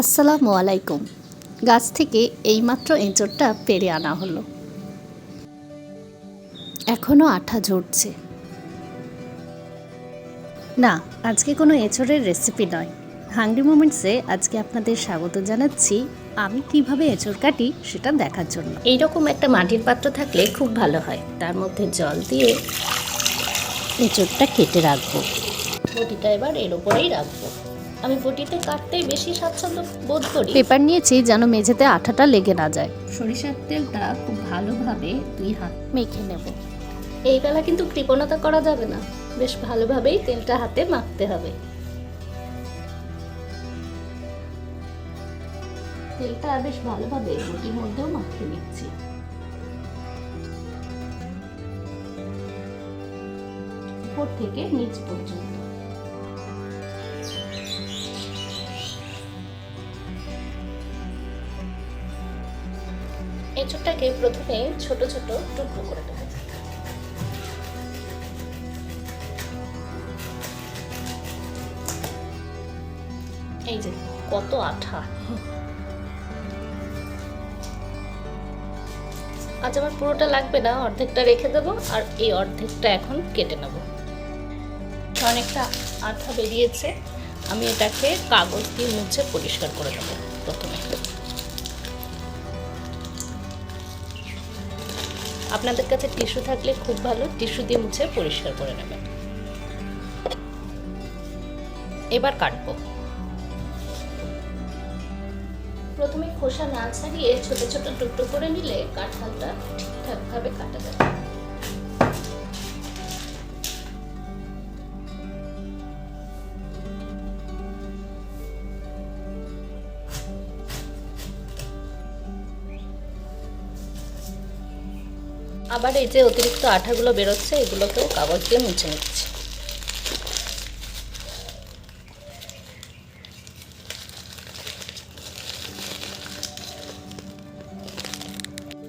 আসসালামু আলাইকুম। গাছ থেকে এইমাত্র এঁচড়টা পেরে আনা হলো। এখনও আঠা ঝরছে। না, আজকে কোনো এঁচড়ের রেসিপি নয়। হাংরি মোমেন্টসে আজকে আপনাদের স্বাগত জানাচ্ছি আমি কীভাবে এঁচড় কাটি সেটা দেখার জন্য। এইরকম একটা মাটির পাত্র থাকলে খুব ভালো হয়। তার মধ্যে জল দিয়ে এঁচড়টা কেটে রাখব। এবার এর উপরেই রাখব। আমি বটিতে কাটতেই বেশি স্বাচ্ছন্দ্য বোধ করি। পেপার নিয়েছি যেন মেঝেতে আঠাটা লেগে না যায়। সরিষার তেলটা খুব ভালোভাবে দুই হাত মেখে নেব। এই বেলা কিন্তু কৃপণতা করা যাবে না। বেশ ভালোভাবেই তেলটা হাতে মাখতে হবে। তেলটা বেশ ভালোভাবে বটির মধ্যেও মাখিয়ে নিচ্ছি। উপর থেকে নিচ পর্যন্ত। এঁচড়টাকে প্রথমে ছোট ছোট টুকরো করে নেব। এই যে, কত আঠা। আজ আমার পুরোটা লাগবে না, অর্ধেকটা রেখে দেবো, আর এই অর্ধেকটা এখন কেটে নেব। অনেকটা আঠা বেরিয়েছে, আমি এটাকে কাগজ দিয়ে মুছে পরিষ্কার করে নেব প্রথমে। আপনাদের কাছে টিস্যু থাকলে খুব ভালো, টিস্যু দিয়ে মুছে পরিষ্কার করে নেবেন। এবার কাটবো। প্রথমে খোসা না ছাড়িয়ে ছোট ছোট টুকরো করে নিলে কাঁঠালটা ঠিকঠাকভাবে কাটা যাবে। আবার এই যে অতিরিক্ত আঠাগুলো বেরোচ্ছে, এগুলোকেও কাগজ দিয়ে মুছে নিচ্ছি।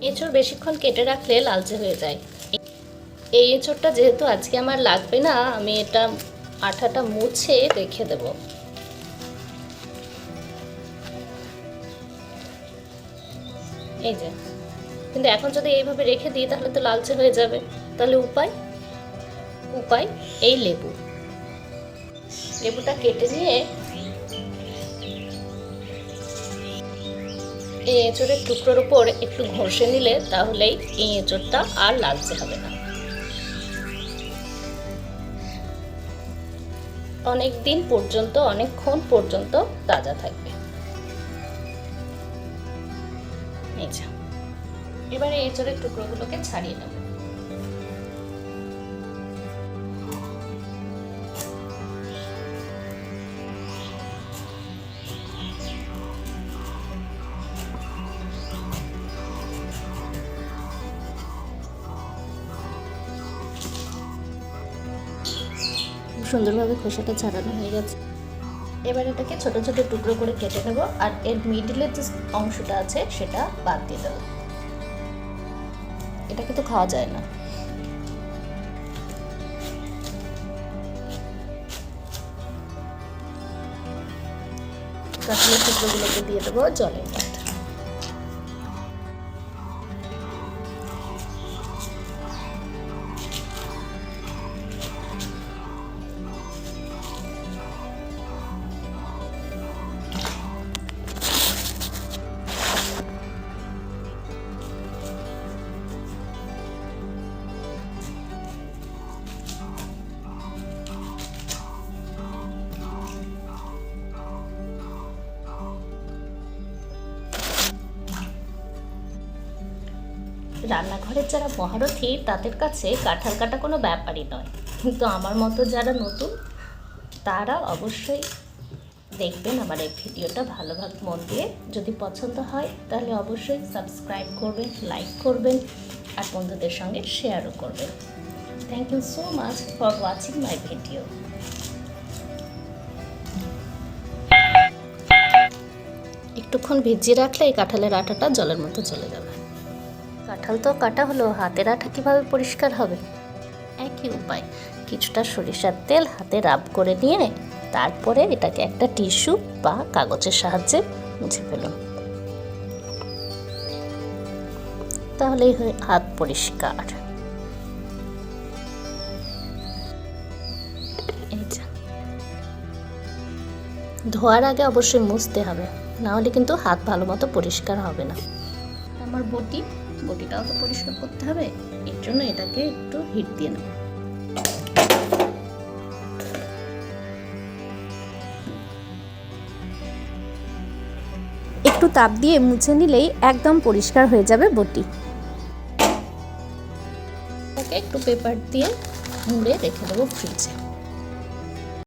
এঁচড় বেশিক্ষণ কেটে রাখলে লালচে হয়ে যায়। এই এঁচড়টা যেহেতু আজকে আমার লাগবে না, আমি এটা আঠাটা মুছে রেখে দেব। এই যে। কিন্তু এখন যদি এইভাবে রেখে দিই, তাহলে তো লালচে হয়ে যাবে। তাহলে উপায়? উপায় এই লেবু। লেবুটা কেটে নিয়ে এই এঁচড়ের টুকরোর উপর একটু ঘষে নিলে তাহলেই এই এঁচড়টা আর লালচে হবে না। অনেক দিন পর্যন্ত, অনেকক্ষণ পর্যন্ত তাজা থাকবে। এই যা। এবারে এঁচড়ের টুকরোগুলোকে ছাড়িয়ে নেব। সুন্দরভাবে খোসাটা ছাড়ানো হয়ে গেছে। এবার এটাকে ছোট ছোট টুকরো করে কেটে নেব, আর এর মিডিলের যে অংশটা আছে সেটা বাদ দিয়ে দেবো। এটা কিন্তু খাওয়া যায় না। কাটলেট টুকরোগুলোকে দিয়ে দেবো জলের মধ্যে রান্নাঘরের যারা মহারথী, তাদের কাছে কাঁঠাল কাটা কোনো ব্যাপারই নয়। কিন্তু আমার মতো যারা নতুন, তারা অবশ্যই দেখবেন আমার এই ভিডিওটা ভালোভাবে মন দিয়ে। যদি পছন্দ হয়, তাহলে অবশ্যই সাবস্ক্রাইব করবেন লাইক করবেন, আর বন্ধুদের সঙ্গে শেয়ারও করবেন। Thank you so much for watching my video একটুক্ষণ ভিজিয়ে রাখলে এই কাঁঠালের আটাটা জলের মতো চলে যাবে। কাঁঠাল তো কাটা হলো, হাতের আঠা কীভাবে পরিষ্কার হবে? একই উপায়, কিছুটা সরিষার তেল হাতে রাব করে নিয়ে তারপরে এটাকে একটা টিস্যু বা কাগজের সাহায্যে মুছে ফেলুন। তাহলেই হয় হাত পরিষ্কার। ধোয়ার আগে অবশ্যই মুছতে হবে, না হলে কিন্তু হাত ভালো মতো পরিষ্কার হবে না। আমার বটি বটিটাও তো পরিষ্কার করতে হবে এর জন্য এটাকে একটু হিট দিয়ে নেব একটু তাপ দিয়ে মুছে নিলেই একদম পরিষ্কার হয়ে যাবে বটি। একটু পেপার দিয়ে মুড়ে রেখে দেবো ফ্রিজে